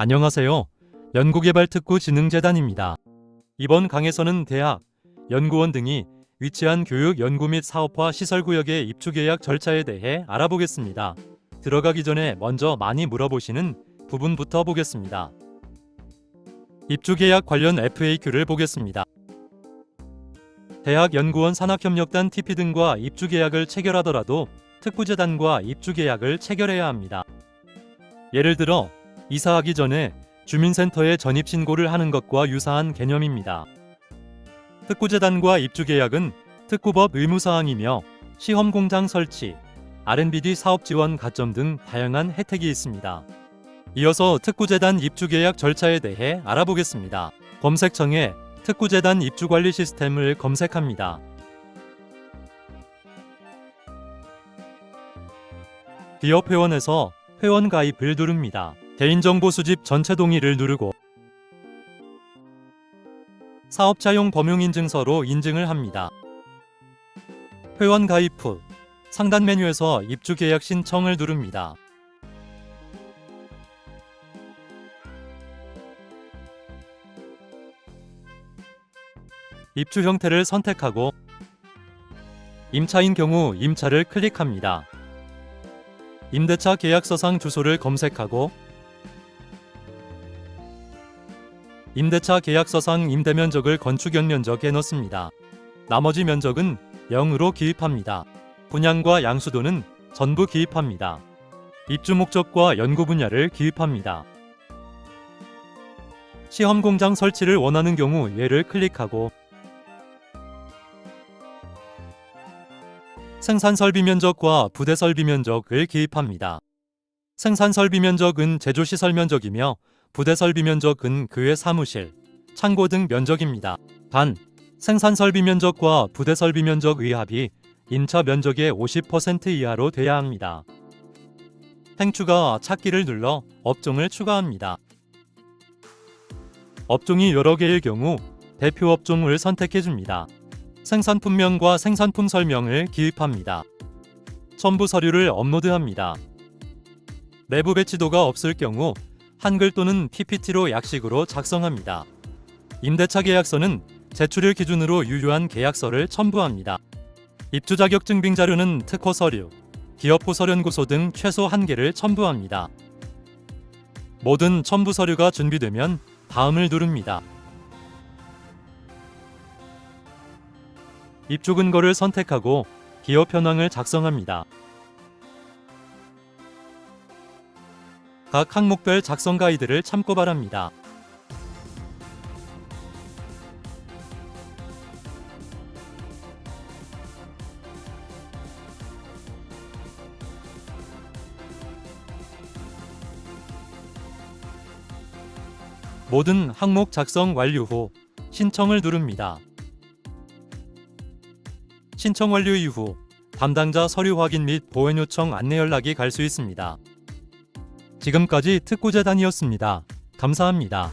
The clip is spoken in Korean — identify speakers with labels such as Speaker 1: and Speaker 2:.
Speaker 1: 안녕하세요. 연구개발특구진흥재단입니다. 이번 강에서는 대학, 연구원 등이 위치한 교육, 연구 및 사업화 시설구역의 입주계약 절차에 대해 알아보겠습니다. 들어가기 전에 먼저 많이 물어보시는 부분부터 보겠습니다. 입주계약 관련 FAQ를 보겠습니다. 대학 연구원 산학협력단 TP 등과 입주계약을 체결하더라도 특구재단과 입주계약을 체결해야 합니다. 예를 들어 이사하기 전에 주민센터에 전입신고를 하는 것과 유사한 개념입니다. 특구재단과 입주계약은 특구법 의무사항이며 시험공장 설치, R&BD 사업 지원 가점 등 다양한 혜택이 있습니다. 이어서 특구재단 입주계약 절차에 대해 알아보겠습니다. 검색창에 특구재단 입주관리 시스템을 검색합니다. 기업 회원에서 회원 가입을 누릅니다. 개인정보 수집 전체 동의를 누르고 사업자용 범용인증서로 인증을 합니다. 회원 가입 후 상단 메뉴에서 입주 계약 신청을 누릅니다. 입주 형태를 선택하고 임차인 경우 임차를 클릭합니다. 임대차 계약서상 주소를 검색하고 임대차 계약서상 임대 면적을 건축 연 면적에 넣습니다. 나머지 면적은 0으로 기입합니다. 분양과 양수도는 전부 기입합니다. 입주 목적과 연구 분야를 기입합니다. 시험 공장 설치를 원하는 경우 얘를 클릭하고 생산 설비 면적과 부대 설비 면적을 기입합니다. 생산 설비 면적은 제조 시설 면적이며 부대 설비 면적은 그의 사무실, 창고 등 면적입니다. 단, 생산 설비 면적과 부대 설비 면적 의 합이 임차 면적의 50% 이하로 돼야 합니다. 행추가 찾기를 눌러 업종을 추가합니다. 업종이 여러 개일 경우 대표 업종을 선택해 줍니다. 생산품명과 생산품 설명을 기입합니다. 첨부 서류를 업로드합니다. 내부 배치도가 없을 경우 한글 또는 PPT로 약식으로 작성합니다. 임대차 계약서는 제출일 기준으로 유효한 계약서를 첨부합니다. 입주 자격 증빙 자료는 특허 서류, 기업 호설연구소 등 최소 1개를 첨부합니다. 모든 첨부 서류가 준비되면 다음을 누릅니다. 입주 근거를 선택하고 기업 현황을 작성합니다. 각 항목별 작성 가이드를 참고 바랍니다. 모든 항목 작성 완료 후 신청을 누릅니다. 신청 완료 이후 담당자 서류 확인 및 보완 요청 안내 연락이 갈 수 있습니다. 지금까지 특구재단이었습니다. 감사합니다.